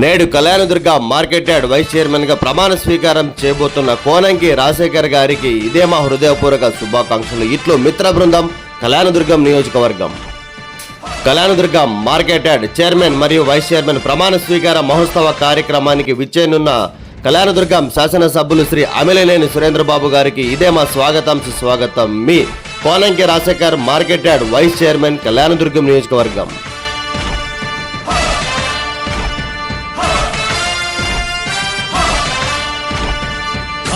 నేడు Kalyandurg market yard vice చైర్మన్గా ప్రమాణ స్వీకారం చేయబోతున్న కోనంకి రాజశేఖర్ గారికి ఇదే మా హృదయపూర్వక శుభాకాంక్షలు. ఇట్లు మిత్ర బృందం కళ్యాణదుర్గం నియోజకవర్గం. కళ్యాణదుర్గ మార్కెట్ యార్డ్ చైర్మన్ మరియు వైస్ చైర్మన్ ప్రమాణ స్వీకార మహోత్సవ కార్యక్రమానికి విచ్చేనున్న కళ్యాణదుర్గం శాసనసభ్యులు శ్రీ అమిలనేని సురేంద్రబాబు గారికి ఇదే మా స్వాగతం. సుస్వాగతం మీ Konanki Rajasekhar market yard vice chairman Kalyanadurgam నియోజకవర్గం.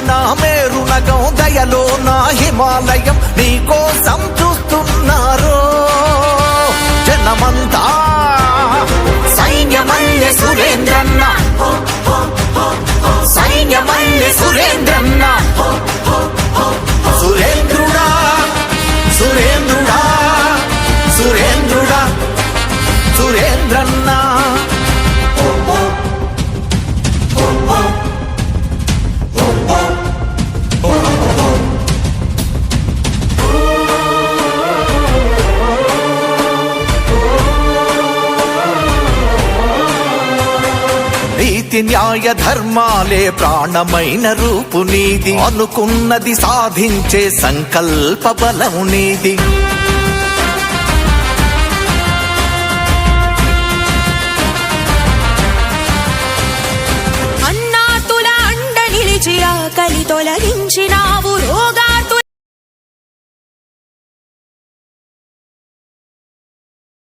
నా మేరు నగం దయలో నా హిమాలయం నీకోసం చూస్తున్నారు జనమంతా సైన్యమల్లె సురేంద్రన్న. సైన్యమల్లె సురేంద్రన్న. సురేంద్రుడా సురేంద్రుడా సురేంద్రుడా సురేంద్రన్నా. నీతి న్యాయ ధర్మాలే ప్రాణమైన రూపు నీది. అనుకున్నది సాధించే సంకల్ప బలం నీది. అన్నాతుల అండ నిలిచి ఆకలి తొలగించినావు